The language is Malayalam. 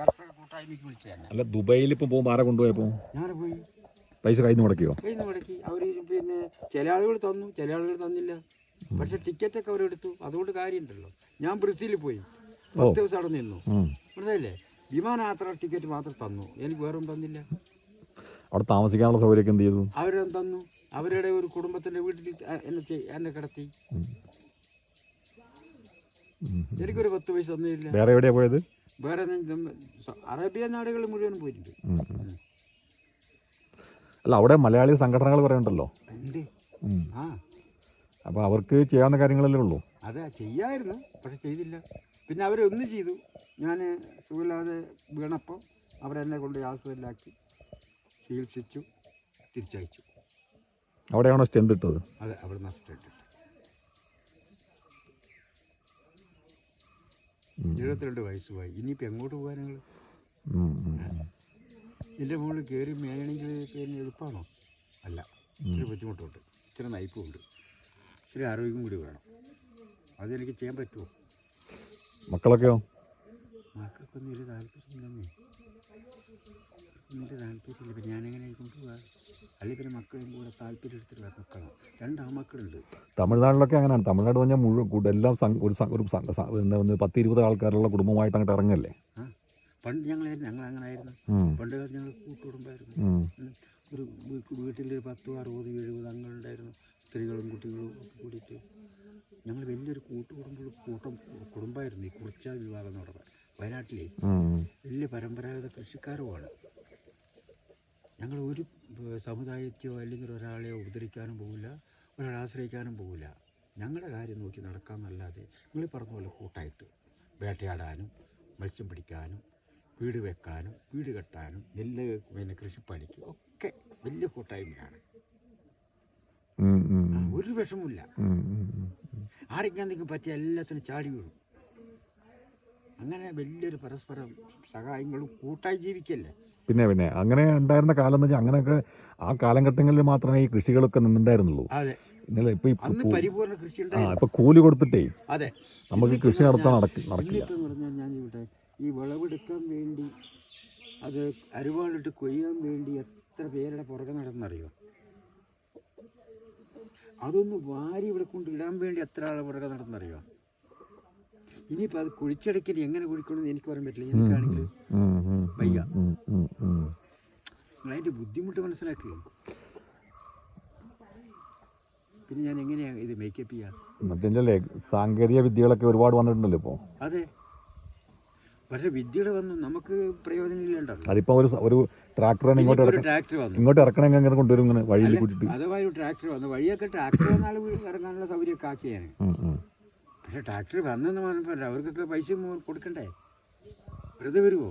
കർഷക കൂട്ടായ്മയ്ക്ക് വിളിച്ചു തന്നെ. അല്ല ദുബൈയിൽ ഇപ്പം പോകുമ്പോൾ ആരെ കൊണ്ടുപോയപ്പോൾ ഞാൻ പോയി. പൈസ കയ്യിൽ നിന്ന് മുടക്കിയോ? കയ്യിൽ നിന്ന് മുടക്കി. അവർ പിന്നെ ചില ആളുകൾ തന്നു ചില ആളുകൾ തന്നില്ല. പക്ഷെ ടിക്കറ്റ് ഒക്കെ അവരെടുത്തു അതുകൊണ്ട് കാര്യമുണ്ടല്ലോ. ഞാൻ ബ്രസീലിൽ പോയി. പത്ത് ദിവസം അവിടെ നിന്നു. ഉം. മനസ്സിലായില്ലേ? വിമാനയാത്ര ടിക്കറ്റ് മാത്രം തന്നു. എനിക്ക് വേറൊന്നും തന്നില്ല. അവിടെ താമസിക്കാനുള്ള സൗകര്യം എന്ത് ചെയ്തു? അവരെ തന്നു. അവരുടെ ഒരു കുടുംബത്തിന്റെ വീട്ടിൽ എന്നെ എന്നെ കിടത്തി. എനിക്കൊരു പത്ത് പൈസ തന്നില്ല. വേറെ എവിടെയാ പോയത്? വേറെ അറേബ്യ നാടുകൾ മുഴുവൻ പോയിട്ടുണ്ട്. അല്ല അവിടെ മലയാളി സംഘടനകൾ പറയണ്ടല്ലോ അപ്പൊ അവർക്ക് ചെയ്യാവുന്ന കാര്യങ്ങളല്ലേ ഉള്ളൂ. അതെ ചെയ്യായിരുന്നു പക്ഷെ ചെയ്തില്ല. പിന്നെ അവരൊന്ന് ചെയ്തു. ഞാൻ സുഖമില്ലാതെ വീണപ്പോൾ അവരെന്നെ കൊണ്ട് ആസ്പത്രിയിലാക്കി ചികിത്സിച്ചു തിരിച്ചയച്ചു. അവിടെയാണോ സ്റ്റെന്ത് ഇട്ടത്? അതെ അവിടെ ഉം. എഴുപത്തിരണ്ട് വയസ്സുമായി. ഇനിയിപ്പോൾ എങ്ങോട്ട് പോകാൻ നിങ്ങൾ. എന്റെ മുകളിൽ കയറി മേയണമെങ്കിൽ കയറി എളുപ്പമാണോ അല്ല. ഇച്ചിരി ബുദ്ധിമുട്ടുണ്ട്. ഇച്ചിരി നയിപ്പുമുണ്ട് ഇച്ചിരി ആരോഗ്യം കൂടി വേണം. അതെനിക്ക് ചെയ്യാൻ പറ്റുമോ? മക്കളൊക്കെയോ? മക്കൾക്കൊന്നും ഒരു താല്പര്യമില്ലെന്നേ ഒരു താല്പര്യമില്ല. പിന്നെ ഞാനെങ്ങനെ കൊണ്ടുപോകാം അല്ലെങ്കിൽ പിന്നെ മക്കളും കൂടെ താല്പര്യം എടുത്തിട്ടുള്ള മക്കളാണ്. രണ്ട് ആമക്കളുണ്ട് തമിഴ്നാട്ടിലൊക്കെ അങ്ങനെയാണ്. തമിഴ്നാട് പറഞ്ഞാൽ മുഴുവൻ കൂടെ എല്ലാം ഒരു ഒരു പത്ത് ഇരുപത് ആൾക്കാരുള്ള കുടുംബമായിട്ട് അങ്ങോട്ട് ഇറങ്ങല്ലേ? പണ്ട് ഞങ്ങളായിരുന്നു. ഞങ്ങൾ അങ്ങനെ ആയിരുന്നു ഉം, പണ്ട് കാലത്ത് ഞങ്ങൾ കൂട്ടുകുടുംബമായിരുന്നു. ഒരു വീട്ടിൽ ഒരു പത്തും അറുപത് എഴുപത് അംഗങ്ങളുണ്ടായിരുന്നു. സ്ത്രീകളും കുട്ടികളും ഒക്കെ കൂടിയിട്ട്. ഞങ്ങൾ വലിയൊരു കൂട്ടുകുടുംബ കൂട്ടം കുടുംബമായിരുന്നു ഈ കുറിച്ച വിഭാഗം എന്ന് പറയുന്നത് വയനാട്ടിലെ വലിയ പരമ്പരാഗത കൃഷിക്കാരുമാണ്. ഞങ്ങൾ ഒരു സമുദായത്തെയോ അല്ലെങ്കിൽ ഒരാളെയോ ഉപദ്രവിക്കാനും പോകില്ല ഒരാളെ ആശ്രയിക്കാനും പോകില്ല ഞങ്ങളുടെ കാര്യം നോക്കി നടക്കാമെന്നല്ലാതെ നിങ്ങൾ പറഞ്ഞ പോലെ കൂട്ടായിട്ട് വേട്ടയാടാനും മത്സ്യം പിടിക്കാനും വീട് വെക്കാനും വീട് കെട്ടാനും നെല്ല് പിന്നെ കൃഷിപ്പണിക്കും ഒക്കെ വലിയ കൂട്ടായ്മയാണ്. ഒരു വിഷമില്ല. ആരെങ്കിലും എന്തെങ്കിലും പറ്റിയ എല്ലാത്തിനും ചാടി വീഴും. അങ്ങനെ വലിയൊരു പരസ്പരം സഹായങ്ങളും കൂട്ടായി ജീവിക്കല്ലേ? പിന്നെ പിന്നെ. അങ്ങനെ ഉണ്ടായിരുന്ന കാലം എന്ന് വെച്ചാൽ അങ്ങനെയൊക്കെ ആ കാലഘട്ടങ്ങളിൽ മാത്രമേ ഈ കൃഷികളൊക്കെ നിന്നുണ്ടായിരുന്നുള്ളൂ ഇന്നലെ ഇപ്പൊ ആ ഇപ്പൊ കൂലി കൊടുത്തിട്ടേ നമുക്ക് കൃഷി നടത്താൻ നടക്കില്ല. ഈ വിളവെടുക്കാൻ വേണ്ടി അത് അരുവാളിട്ട് കൊയ്യാൻ വേണ്ടി എത്ര പേരുടെ പുറകെ നടന്നറിയോ? അതൊന്ന് വാരി ഇവിടെ കൊണ്ട് ഇടാൻ വേണ്ടി എത്ര ആളെ പുറകെ നടന്നറിയോ? ഇനിയിപ്പോൾ അത് കുഴിച്ചടക്കൽ എങ്ങനെ കുഴിക്കണമെന്ന് എനിക്ക് പറയാൻ പറ്റില്ല. എനിക്കാണെങ്കിൽ വയ്യ. അതിന്റെ ബുദ്ധിമുട്ട് മനസ്സിലാക്കുക പിന്നെ ഞാൻ എങ്ങനെയാ ഇത് മേക്കപ്പ് ചെയ്യുക സാങ്കേതിക വിദ്യകളൊക്കെ ഒരുപാട് വന്നിട്ടുണ്ടല്ലോ ഇപ്പോൾ അതെ. പക്ഷെ വിദ്യയുടെ വന്നു നമുക്ക് പ്രയോജനമില്ലാണ്ടാവും അതിപ്പോ ഒരു ഒരു ഇങ്ങോട്ട് ട്രാക്ടർ വന്നു. ഇങ്ങോട്ട് ഇറക്കണമെങ്കിൽ അങ്ങനെ കൊണ്ടുവരും ഇങ്ങനെ വഴിയിൽ അല്ല, കൂട്ടിട്ട് അഥവാ ഒരു ട്രാക്ടർ വന്നു. വഴിയൊക്കെ ട്രാക്ടർ വന്നാൽ ഇറങ്ങാനുള്ള സൗകര്യമൊക്കെ ആക്കിയാണ്. പക്ഷെ ട്രാക്ടർ വന്നെന്ന് പറഞ്ഞപ്പോൾ അവർക്കൊക്കെ പൈസ കൊടുക്കണ്ടേ? വെറുതെ വരുമോ